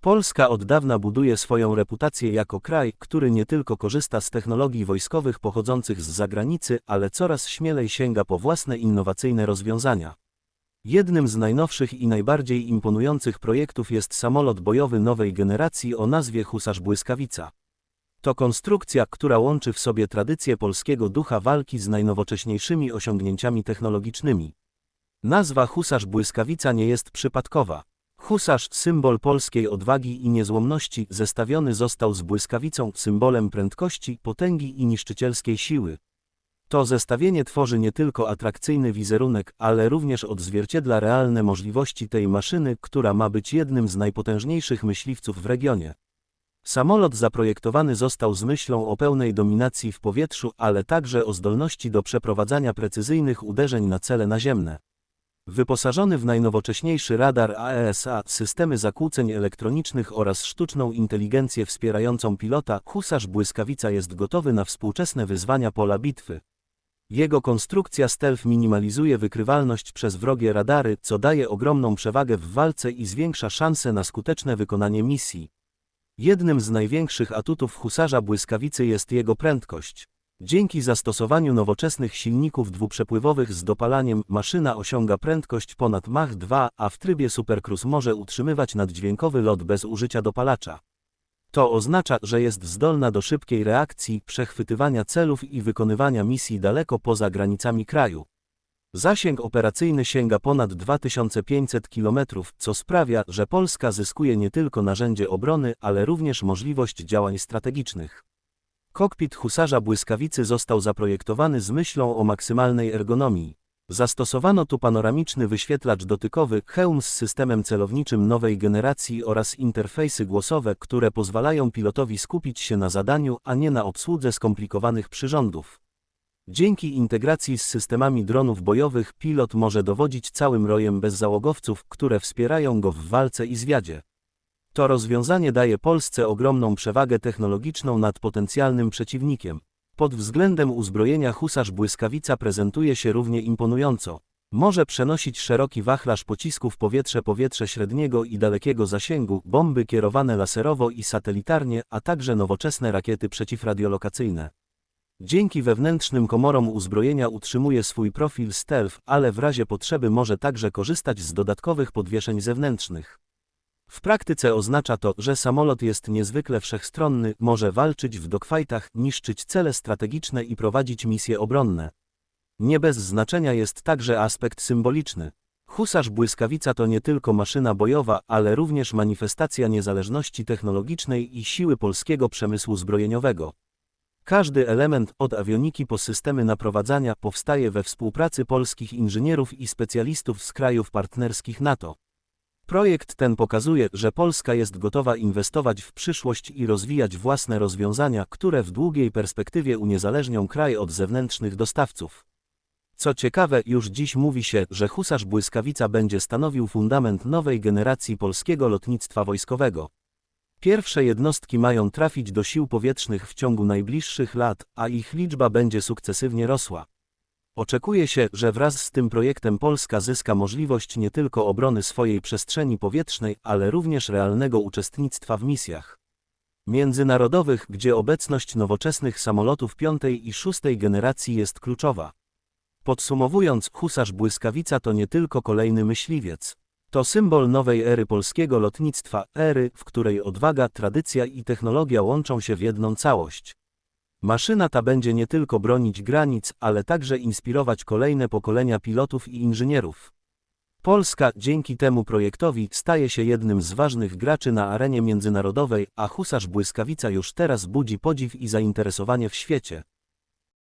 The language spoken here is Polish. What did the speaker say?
Polska od dawna buduje swoją reputację jako kraj, który nie tylko korzysta z technologii wojskowych pochodzących z zagranicy, ale coraz śmielej sięga po własne innowacyjne rozwiązania. Jednym z najnowszych i najbardziej imponujących projektów jest samolot bojowy nowej generacji o nazwie Husarz Błyskawica. To konstrukcja, która łączy w sobie tradycję polskiego ducha walki z najnowocześniejszymi osiągnięciami technologicznymi. Nazwa Husarz Błyskawica nie jest przypadkowa. Husarz, symbol polskiej odwagi i niezłomności, zestawiony został z błyskawicą, symbolem prędkości, potęgi i niszczycielskiej siły. To zestawienie tworzy nie tylko atrakcyjny wizerunek, ale również odzwierciedla realne możliwości tej maszyny, która ma być jednym z najpotężniejszych myśliwców w regionie. Samolot zaprojektowany został z myślą o pełnej dominacji w powietrzu, ale także o zdolności do przeprowadzania precyzyjnych uderzeń na cele naziemne. Wyposażony w najnowocześniejszy radar AESA, systemy zakłóceń elektronicznych oraz sztuczną inteligencję wspierającą pilota, husarz błyskawica jest gotowy na współczesne wyzwania pola bitwy. Jego konstrukcja stealth minimalizuje wykrywalność przez wrogie radary, co daje ogromną przewagę w walce i zwiększa szanse na skuteczne wykonanie misji. Jednym z największych atutów husarza błyskawicy jest jego prędkość. Dzięki zastosowaniu nowoczesnych silników dwuprzepływowych z dopalaniem maszyna osiąga prędkość ponad Mach 2, a w trybie Supercruise może utrzymywać naddźwiękowy lot bez użycia dopalacza. To oznacza, że jest zdolna do szybkiej reakcji, przechwytywania celów i wykonywania misji daleko poza granicami kraju. Zasięg operacyjny sięga ponad 2500 km, co sprawia, że Polska zyskuje nie tylko narzędzie obrony, ale również możliwość działań strategicznych. Kokpit husarza błyskawicy został zaprojektowany z myślą o maksymalnej ergonomii. Zastosowano tu panoramiczny wyświetlacz dotykowy, hełm z systemem celowniczym nowej generacji oraz interfejsy głosowe, które pozwalają pilotowi skupić się na zadaniu, a nie na obsłudze skomplikowanych przyrządów. Dzięki integracji z systemami dronów bojowych pilot może dowodzić całym rojem bezzałogowców, które wspierają go w walce i zwiadzie. To rozwiązanie daje Polsce ogromną przewagę technologiczną nad potencjalnym przeciwnikiem. Pod względem uzbrojenia husarz błyskawica prezentuje się równie imponująco. Może przenosić szeroki wachlarz pocisków powietrze-powietrze średniego i dalekiego zasięgu, bomby kierowane laserowo i satelitarnie, a także nowoczesne rakiety przeciwradiolokacyjne. Dzięki wewnętrznym komorom uzbrojenia utrzymuje swój profil stealth, ale w razie potrzeby może także korzystać z dodatkowych podwieszeń zewnętrznych. W praktyce oznacza to, że samolot jest niezwykle wszechstronny, może walczyć w dogfightach, niszczyć cele strategiczne i prowadzić misje obronne. Nie bez znaczenia jest także aspekt symboliczny. Husarz błyskawica to nie tylko maszyna bojowa, ale również manifestacja niezależności technologicznej i siły polskiego przemysłu zbrojeniowego. Każdy element, od awioniki po systemy naprowadzania, powstaje we współpracy polskich inżynierów i specjalistów z krajów partnerskich NATO. Projekt ten pokazuje, że Polska jest gotowa inwestować w przyszłość i rozwijać własne rozwiązania, które w długiej perspektywie uniezależnią kraj od zewnętrznych dostawców. Co ciekawe, już dziś mówi się, że husarz błyskawica będzie stanowił fundament nowej generacji polskiego lotnictwa wojskowego. Pierwsze jednostki mają trafić do sił powietrznych w ciągu najbliższych lat, a ich liczba będzie sukcesywnie rosła. Oczekuje się, że wraz z tym projektem Polska zyska możliwość nie tylko obrony swojej przestrzeni powietrznej, ale również realnego uczestnictwa w misjach międzynarodowych, gdzie obecność nowoczesnych samolotów piątej i szóstej generacji jest kluczowa. Podsumowując, husarz błyskawica to nie tylko kolejny myśliwiec. To symbol nowej ery polskiego lotnictwa, ery, w której odwaga, tradycja i technologia łączą się w jedną całość. Maszyna ta będzie nie tylko bronić granic, ale także inspirować kolejne pokolenia pilotów i inżynierów. Polska dzięki temu projektowi staje się jednym z ważnych graczy na arenie międzynarodowej, a husarz błyskawica już teraz budzi podziw i zainteresowanie w świecie.